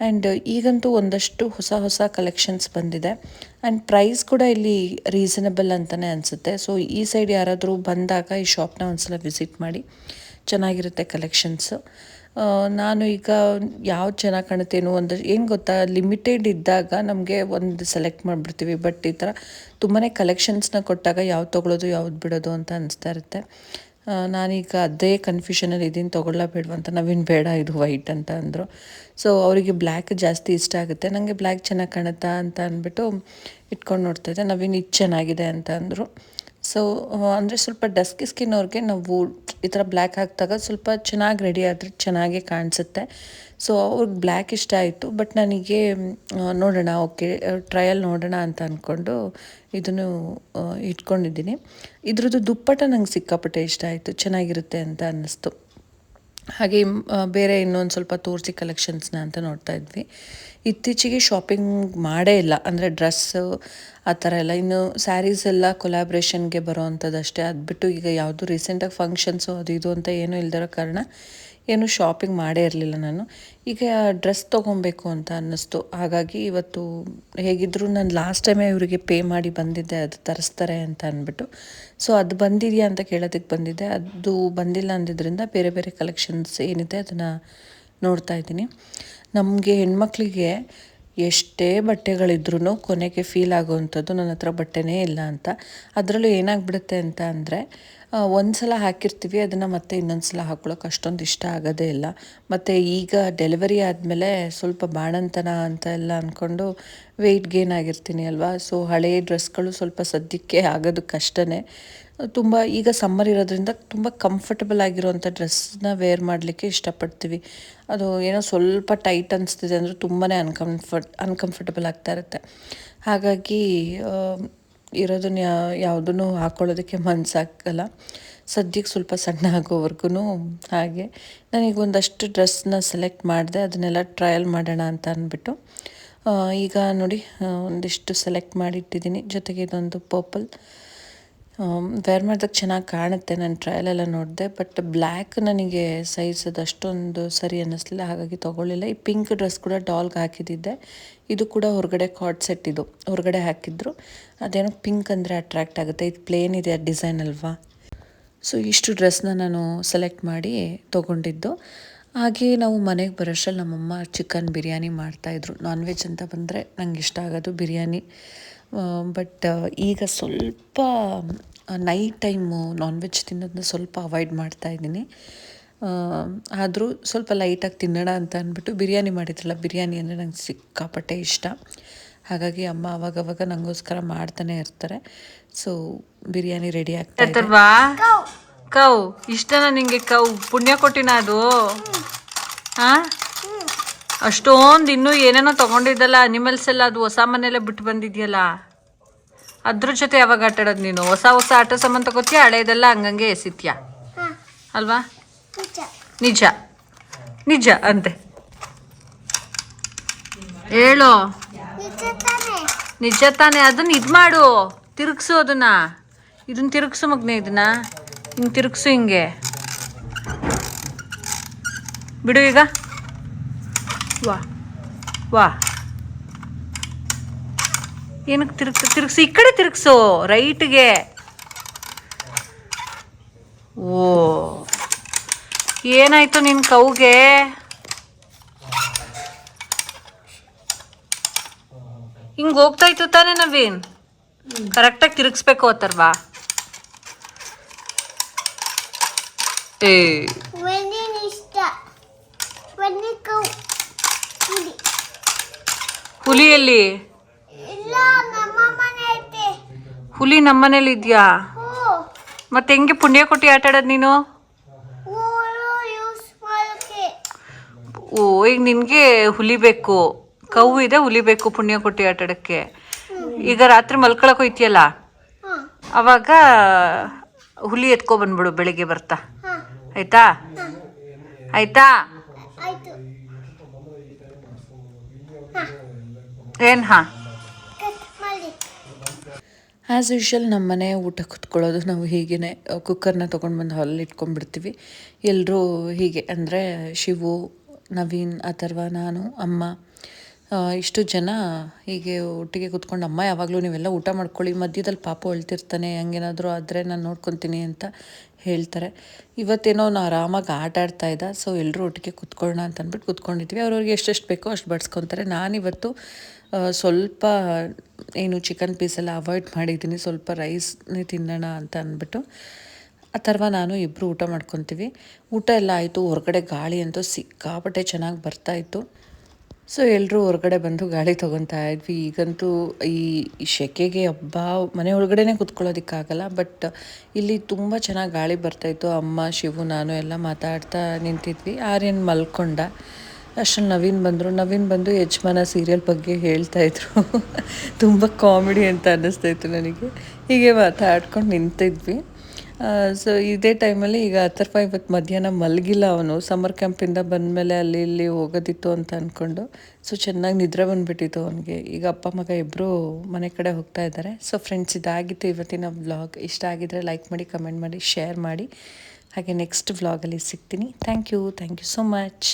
ಆ್ಯಂಡ್ ಈಗಂತೂ ಒಂದಷ್ಟು ಹೊಸ ಹೊಸ ಕಲೆಕ್ಷನ್ಸ್ ಬಂದಿದೆ. ಆ್ಯಂಡ್ ಪ್ರೈಸ್ ಕೂಡ ಇಲ್ಲಿ ರೀಸನಬಲ್ ಅಂತಲೇ ಅನಿಸುತ್ತೆ. ಸೊ ಈ ಸೈಡ್ ಯಾರಾದರೂ ಬಂದಾಗ ಈ ಶಾಪ್ನ ಒಂದ್ಸಲ ವಿಸಿಟ್ ಮಾಡಿ ಚೆನ್ನಾಗಿರುತ್ತೆ ಕಲೆಕ್ಷನ್ಸು ನಾನು ಈಗ ಯಾವ್ದು ಚೆನ್ನಾಗಿ ಕಾಣುತ್ತೇನೋ ಒಂದು, ಏನು ಗೊತ್ತಾ ಲಿಮಿಟೆಡ್ ಇದ್ದಾಗ ನಮಗೆ ಒಂದು ಸೆಲೆಕ್ಟ್ ಮಾಡಿಬಿಡ್ತೀವಿ. ಬಟ್ ಈ ಥರ ತುಂಬಾ ಕಲೆಕ್ಷನ್ಸ್ನ ಕೊಟ್ಟಾಗ ಯಾವ್ದು ತೊಗೊಳೋದು, ಯಾವ್ದು ಬಿಡೋದು ಅಂತ ಅನಿಸ್ತಾ ಇರುತ್ತೆ. ನಾನೀಗ ಅದೇ ಕನ್ಫ್ಯೂಷನಲ್ಲಿ ಇದೀನಿ ತೊಗೊಳ್ಳ ಬೇಡವಾ ಅಂತ. ನವೀನ್ ಬೇಡ, ಇದು ವೈಟ್ ಅಂತ ಅಂದರು. ಸೊ ಅವರಿಗೆ ಬ್ಲ್ಯಾಕ್ ಜಾಸ್ತಿ ಇಷ್ಟ ಆಗುತ್ತೆ. ನನಗೆ ಬ್ಲ್ಯಾಕ್ ಚೆನ್ನಾಗಿ ಕಾಣುತ್ತಾ ಅಂತ ಅಂದ್ಬಿಟ್ಟು ಇಟ್ಕೊಂಡು ನೋಡ್ತಾ ಇದ್ದೆ. ನವೀನ್ ಇದು ಚೆನ್ನಾಗಿದೆ ಅಂತ ಅಂದರು. ಸೊ ಅಂದರೆ ಸ್ವಲ್ಪ ಡಸ್ಕಿ ಸ್ಕಿನ್ ಅವ್ರಿಗೆ ನಾವು ಈ ಥರ ಬ್ಲ್ಯಾಕ್ ಹಾಕಿದಾಗ ಸ್ವಲ್ಪ ಚೆನ್ನಾಗಿ ರೆಡಿ ಆದರೆ ಚೆನ್ನಾಗೇ ಕಾಣಿಸುತ್ತೆ. ಸೊ ಅವ್ರಿಗೆ ಬ್ಲ್ಯಾಕ್ ಇಷ್ಟ ಆಯಿತು. ಬಟ್ ನನಗೆ ನೋಡೋಣ ಓಕೆ ಟ್ರಯಲ್ ನೋಡೋಣ ಅಂತ ಅಂದ್ಕೊಂಡು ಇದನ್ನು ಇಟ್ಕೊಂಡಿದ್ದೀನಿ. ಇದ್ರದ್ದು ದುಪ್ಪಟ್ಟ ನಂಗೆ ಸಿಕ್ಕಾಪಟ್ಟೆ ಇಷ್ಟ ಆಯಿತು. ಚೆನ್ನಾಗಿರುತ್ತೆ ಅಂತ ಅನ್ನಿಸ್ತು. ಹಾಗೆ ಬೇರೆ ಇನ್ನೊಂದು ಸ್ವಲ್ಪ ತೋರಿಸಿ ಕಲೆಕ್ಷನ್ಸ್ನ ಅಂತ ನೋಡ್ತಾ ಇದ್ವಿ. ಇತ್ತೀಚೆಗೆ ಶಾಪಿಂಗ್ ಮಾಡೇ ಇಲ್ಲ. ಅಂದರೆ ಡ್ರೆಸ್ಸು ಆ ಥರ ಎಲ್ಲ. ಇನ್ನು ಸ್ಯಾರೀಸ್ ಎಲ್ಲ ಕೊಲಾಬ್ರೇಷನ್ಗೆ ಬರೋ ಅಂಥದ್ದು ಅಷ್ಟೇ ಅದು ಬಿಟ್ಟು ಈಗ ಯಾವುದು ರೀಸೆಂಟಾಗಿ ಫಂಕ್ಷನ್ಸು ಅದು ಇದು ಅಂತ ಏನೂ ಇಲ್ದಿರೋ ಕಾರಣ ಏನು ಶಾಪಿಂಗ್ ಮಾಡೇ ಇರಲಿಲ್ಲ ನಾನು. ಈಗ ಡ್ರೆಸ್ ತೊಗೊಬೇಕು ಅಂತ ಅನ್ನಿಸ್ತು. ಹಾಗಾಗಿ ಇವತ್ತು ಹೇಗಿದ್ದರೂ ನಾನು ಲಾಸ್ಟ್ ಟೈಮೇ ಇವರಿಗೆ ಪೇ ಮಾಡಿ ಬಂದಿದ್ದೆ, ಅದು ತರಿಸ್ತಾರೆ ಅಂತ ಅಂದ್ಬಿಟ್ಟು ಸೊ ಅದು ಬಂದಿದೆಯಾ ಅಂತ ಕೇಳೋದಕ್ಕೆ ಬಂದಿದ್ದೆ. ಅದು ಬಂದಿಲ್ಲ ಅಂದಿದ್ದರಿಂದ ಬೇರೆ ಬೇರೆ ಕಲೆಕ್ಷನ್ಸ್ ಏನಿದೆ ಅದನ್ನು ನೋಡ್ತಾ ಇದ್ದೀನಿ. ನಮಗೆ ಹೆಣ್ಮಕ್ಳಿಗೆ ಎಷ್ಟೇ ಬಟ್ಟೆಗಳಿದ್ರೂ ಕೊನೆಗೆ ಫೀಲ್ ಆಗೋವಂಥದ್ದು ನನ್ನ ಹತ್ರ ಬಟ್ಟೆನೇ ಇಲ್ಲ ಅಂತ. ಅದರಲ್ಲೂ ಏನಾಗ್ಬಿಡುತ್ತೆ ಅಂತ ಅಂದರೆ ಒಂದು ಸಲ ಹಾಕಿರ್ತೀವಿ, ಅದನ್ನು ಮತ್ತೆ ಇನ್ನೊಂದು ಸಲ ಹಾಕ್ಕೊಳ್ಳೋಕೆ ಅಷ್ಟೊಂದು ಇಷ್ಟ ಆಗೋದೇ ಇಲ್ಲ. ಮತ್ತು ಈಗ ಡೆಲಿವರಿ ಆದಮೇಲೆ ಸ್ವಲ್ಪ ಬಾಣಂತನ ಅಂತ ಎಲ್ಲ ಅಂದ್ಕೊಂಡು ವೆಯ್ಟ್ ಗೇನ್ ಆಗಿರ್ತೀನಿ ಅಲ್ವಾ? ಸೊ ಹಳೆಯ ಡ್ರೆಸ್ಗಳು ಸ್ವಲ್ಪ ಸದ್ಯಕ್ಕೆ ಆಗೋದು ಕಷ್ಟನೇ. ತುಂಬ, ಈಗ ಸಮ್ಮರ್ ಇರೋದ್ರಿಂದ ತುಂಬ ಕಂಫರ್ಟಬಲ್ ಆಗಿರೋವಂಥ ಡ್ರೆಸ್ನ ವೇರ್ ಮಾಡಲಿಕ್ಕೆ ಇಷ್ಟಪಡ್ತೀವಿ. ಅದು ಏನೋ ಸ್ವಲ್ಪ ಟೈಟ್ ಅನಿಸ್ತಿದೆ ಅಂದರೆ ತುಂಬಾ ಅನ್ಕಂಫರ್ಟ್ ಅನ್ಕಂಫರ್ಟಬಲ್ ಆಗ್ತಾ ಇರುತ್ತೆ. ಹಾಗಾಗಿ ಇರೋದನ್ನ ಯಾವುದನ್ನು ಹಾಕ್ಕೊಳ್ಳೋದಕ್ಕೆ ಮನಸ್ಸಾಗಲ್ಲ ಸದ್ಯಕ್ಕೆ ಸ್ವಲ್ಪ ಸಣ್ಣ ಆಗೋವರೆಗೂ ಹಾಗೆ. ನನಗೆ ಒಂದಷ್ಟು ಡ್ರೆಸ್ನ ಸೆಲೆಕ್ಟ್ ಮಾಡಿದೆ, ಅದನ್ನೆಲ್ಲ ಟ್ರಯಲ್ ಮಾಡೋಣ ಅಂತ ಅಂದ್ಬಿಟ್ಟು. ಈಗ ನೋಡಿ ಒಂದಿಷ್ಟು ಸೆಲೆಕ್ಟ್ ಮಾಡಿಟ್ಟಿದ್ದೀನಿ. ಜೊತೆಗೆ ಇದೊಂದು ಪರ್ಪಲ್. ವೇರ್ ಮಾಡಿದಾಗ ಚೆನ್ನಾಗಿ ಕಾಣುತ್ತೆ ನಾನು ಟ್ರಯಲೆಲ್ಲ ನೋಡಿದೆ ಬಟ್ ಬ್ಲ್ಯಾಕ್ ನನಗೆ ಸೈಜ್ ಅದು ಅಷ್ಟೊಂದು ಸರಿ ಅನ್ನಿಸ್ಲಿಲ್ಲ, ಹಾಗಾಗಿ ತೊಗೊಳ್ಳಿಲ್ಲ. ಈ ಪಿಂಕ್ ಡ್ರೆಸ್ ಕೂಡ ಡಾಲ್ಗೆ ಹಾಕಿದ್ದಿದ್ದೆ. ಇದು ಕೂಡ ಹೊರಗಡೆ ಕಾಟ್ ಸೆಟ್ ಇದು, ಹೊರಗಡೆ ಹಾಕಿದ್ರು. ಅದೇನೋ ಪಿಂಕ್ ಅಂದರೆ ಅಟ್ರ್ಯಾಕ್ಟ್ ಆಗುತ್ತೆ. ಇದು ಪ್ಲೇನ್ ಇದೆ ಡಿಸೈನ್ ಅಲ್ವಾ? ಸೊ ಇಷ್ಟು ಡ್ರೆಸ್ನ ನಾನು ಸೆಲೆಕ್ಟ್ ಮಾಡಿ ತೊಗೊಂಡಿದ್ದು. ಹಾಗೆ ನಾವು ಮನೆಗೆ ಬರೋಷ್ಟ್ರಲ್ಲಿ ನಮ್ಮಮ್ಮ ಚಿಕನ್ ಬಿರಿಯಾನಿ ಮಾಡ್ತಾಯಿದ್ರು ನಾನ್ ವೆಜ್ ಅಂತ ಬಂದರೆ ನಂಗೆ ಇಷ್ಟ ಆಗೋದು ಬಿರಿಯಾನಿ. ಬಟ್ ಈಗ ಸ್ವಲ್ಪ ನೈಟ್ ಟೈಮು ನಾನ್ ವೆಜ್ ತಿನ್ನೋದನ್ನ ಸ್ವಲ್ಪ ಅವಾಯ್ಡ್ ಮಾಡ್ತಾ ಇದ್ದೀನಿ. ಆದರೂ ಸ್ವಲ್ಪ ಲೈಟಾಗಿ ತಿನ್ನೋಣ ಅಂತ ಅಂದ್ಬಿಟ್ಟು ಬಿರಿಯಾನಿ ಮಾಡಿದ್ರಲ್ಲ, ಬಿರಿಯಾನಿ ಅಂದರೆ ನಂಗೆ ಸಿಕ್ಕಾಪಟ್ಟೆ ಇಷ್ಟ. ಹಾಗಾಗಿ ಅಮ್ಮ ಅವಾಗವಾಗ ನನಗೋಸ್ಕರ ಮಾಡ್ತಾನೆ ಇರ್ತಾರೆ. ಸೊ ಬಿರಿಯಾನಿ ರೆಡಿ ಆಗ್ತಾ ಕೌ. ಇಷ್ಟನಾ ನಿಂಗೆ ಕೌ? ಪುಣ್ಯ ಕೊಟ್ಟಿನ ಅದು. ಹಾ ಅಷ್ಟೊಂದು ಇನ್ನೂ ಏನೇನೋ ತಗೊಂಡಿದ್ದಲ್ಲ ಅನಿಮಲ್ಸ್ ಎಲ್ಲ ಅದು ಹೊಸ ಮನೆಯಲ್ಲೇ ಬಿಟ್ಟು ಬಂದಿದ್ಯಲ್ಲ? ಅದ್ರ ಜೊತೆ ಯಾವಾಗ ಆಟ ಆಡೋದು ನೀನು? ಹೊಸ ಹೊಸ ಆಟ ಸಾಮಾನು ತಗೋತೀಯ? ಹಳೆಯದೆಲ್ಲ ಹಂಗಂಗೆ ಎಸಿತ್ಯ? ಅಲ್ವಾ? ನಿಜ. ನಿಜ. ಅಂತೆ. ಹೇಳು. ನಿಜ ತಾನೆ. ಅದನ್ನ ಇದು ಮಾಡು. ತಿರುಗ್ಸು ಅದನ್ನ. ಇದನ್ನ ತಿರುಗ್ಸು ಮಗ್ನೇ ಇದನ್ನ. ಹಿಂಗೆ ತಿರುಗ್ಸು ಹಿಂಗೆ. ಬಿಡು ಈಗ. ವಾ. ವಾ. ಏನಕ್ಕೆ ತಿರುಗ್ಸ, ತಿರುಗ್ಸು, ಈ ಕಡೆ ತಿರುಗ್ಸು, ರೈಟ್ಗೆ. ಓ. ಏನಾಯ್ತು ನಿನ್ನ ಕೌಗೆ? ಹಿಂಗೆ ಹೋಗ್ತಾ ಇತ್ತು ತಾನೇ ನವೀನ್? ಕರೆಕ್ಟಾಗಿ ತಿರುಗಿಸ್ಬೇಕು ಅತ್ತರ್ವಾ ಏ Winning ಇಷ್ಟ winning ಕೌ ಇಲ್ಲಿ ಹುಲಿಯಲ್ಲಿ? ಇಲ್ಲ ನಮ್ಮ ಮನೆ ಐತೆ. ಹುಲಿ ನಮ್ಮನೇಲಿ ಇದೆಯಾ ಮತ್ತೆ ಹೆಂಗೆ ಪುಣ್ಯ ಕೊಟ್ಟಿ ಆಟ ಆಡೋದು ನೀನು? ಓ ಈಗ ನಿನಗೆ ಹುಲಿ ಬೇಕು. ಕೌ ಇದೆ ಹುಲಿ ಬೇಕು ಪುಣ್ಯ ಕೊಟ್ಟಿ ಆಟ ಆಡೋಕ್ಕೆ. ಈಗ ರಾತ್ರಿ ಮಲ್ಕೊಳಕ್ ಹೋಯ್ತಿಯಲ್ಲ? ಅವಾಗ ಹುಲಿ ಎತ್ಕೊ ಬಂದ್ಬಿಡು ಬೆಳಿಗ್ಗೆ ಬರ್ತಾ. ಆಯ್ತಾ? ಆಯ್ತಾ? ಆಯ್ತು. ಏನ್, ಹಾ. ಆ್ಯಸ್ ನಮ್ಮ ಮನೆ ಊಟ ಕುತ್ಕೊಳ್ಳೋದು ನಾವು ಹೀಗೇ ಕುಕ್ಕರ್ನ ತೊಗೊಂಡು ಬಂದು ಹಾಲಲ್ಲಿ ಇಟ್ಕೊಂಡ್ಬಿಡ್ತೀವಿ. ಎಲ್ಲರೂ ಹೀಗೆ, ಅಂದರೆ ಶಿವು, ನವೀನ್, ಅಥರ್ವ, ನಾನು, ಅಮ್ಮ ಇಷ್ಟು ಜನ ಹೀಗೆ ಒಟ್ಟಿಗೆ ಕುತ್ಕೊಂಡು, ಅಮ್ಮ ಯಾವಾಗಲೂ ನೀವೆಲ್ಲ ಊಟ ಮಾಡ್ಕೊಳ್ಳಿ, ಮಧ್ಯದಲ್ಲಿ ಪಾಪ ಅಳ್ತಿರ್ತಾನೆ, ಹಂಗೇನಾದರೂ ಆದರೆ ನಾನು ನೋಡ್ಕೊತೀನಿ ಅಂತ ಹೇಳ್ತಾರೆ. ಇವತ್ತೇನೋ ನಾನು ಆರಾಮಾಗಿ ಆಟ ಆಡ್ತಾ ಇದ್ದ ಸೊ ಎಲ್ಲರೂ ಒಟ್ಟಿಗೆ ಕುತ್ಕೊಳ್ಳೋಣ ಅಂತ ಅಂದ್ಬಿಟ್ಟು ಕುತ್ಕೊಂಡಿದ್ವಿ. ಅವ್ರವ್ರಿಗೆ ಎಷ್ಟೆಷ್ಟು ಬೇಕೋ ಅಷ್ಟು ಬಡ್ಸ್ಕೊತಾರೆ. ನಾನಿವತ್ತು ಸ್ವಲ್ಪ ಏನು ಚಿಕನ್ ಪೀಸೆಲ್ಲ ಅವಾಯ್ಡ್ ಮಾಡಿದ್ದೀನಿ. ಸ್ವಲ್ಪ ರೈಸ್ನೇ ತಿನ್ನೋಣ ಅಂತ ಅಂದ್ಬಿಟ್ಟು. ಆ ಥರ ನಾನು ಇಬ್ಬರು ಊಟ ಮಾಡ್ಕೊತೀವಿ. ಊಟ ಎಲ್ಲ ಆಯಿತು. ಹೊರಗಡೆ ಗಾಳಿ ಅಂತೂ ಸಿಕ್ಕಾಪಟ್ಟೆ ಚೆನ್ನಾಗಿ ಬರ್ತಾಯಿತ್ತು ಸೊ ಎಲ್ಲರೂ ಹೊರಗಡೆ ಬಂದು ಗಾಳಿ ತೊಗೊತಾ ಇದ್ವಿ. ಈಗಂತೂ ಈ ಈ ಸೆಕೆಗೆ ಹಬ್ಬ, ಮನೆ ಒಳಗಡೆನೇ ಕುತ್ಕೊಳ್ಳೋದಕ್ಕಾಗಲ್ಲ. ಬಟ್ ಇಲ್ಲಿ ತುಂಬ ಚೆನ್ನಾಗಿ ಗಾಳಿ ಬರ್ತಾಯಿತ್ತು ಅಮ್ಮ, ಶಿವು, ನಾನು ಎಲ್ಲ ಮಾತಾಡ್ತಾ ನಿಂತಿದ್ವಿ. ಆರ್ಯನ್ ಮಲ್ಕೊಂಡ. ಅಷ್ಟರಲ್ಲಿ ನವೀನ್ ಬಂದರು. ನವೀನ್ ಬಂದು ಯಜಮಾನ ಸೀರಿಯಲ್ ಬಗ್ಗೆ ಹೇಳ್ತಾ ಇದ್ರು. ತುಂಬ ಕಾಮಿಡಿ ಅಂತ ಅನ್ನಿಸ್ತಾಯಿತ್ತು ನನಗೆ. ಹೀಗೆ ಮಾತಾಡ್ಕೊಂಡು ನಿಂತಿದ್ವಿ. ಸೊ ಇದೇ ಟೈಮಲ್ಲಿ ಈಗ ಅಥರ್ಫ ಇವತ್ತು ಮಧ್ಯಾಹ್ನ ಮಲಗಿಲ್ಲ ಅವನು. ಸಮ್ಮರ್ ಕ್ಯಾಂಪಿಂದ ಬಂದಮೇಲೆ ಅಲ್ಲಿ ಇಲ್ಲಿ ಹೋಗೋದಿತ್ತು ಅಂತ ಅಂದ್ಕೊಂಡು ಸೊ ಚೆನ್ನಾಗಿ ನಿದ್ರೆ ಬಂದುಬಿಟ್ಟಿತ್ತು ಅವನಿಗೆ. ಈಗ ಅಪ್ಪ ಮಗ ಇಬ್ಬರು ಮನೆ ಕಡೆ ಹೋಗ್ತಾ ಇದ್ದಾರೆ ಸೊ ಫ್ರೆಂಡ್ಸ್ ಇದಾಗಿತ್ತು ಇವತ್ತಿನ ವ್ಲಾಗ್ ಇಷ್ಟ ಆಗಿದ್ರೆ ಲೈಕ್ ಮಾಡಿ ಕಮೆಂಟ್ ಮಾಡಿ ಶೇರ್ ಮಾಡಿ. ಹಾಗೆ ನೆಕ್ಸ್ಟ್ ವ್ಲಾಗಲ್ಲಿ ಸಿಗ್ತೀನಿ. Thank you thank you so much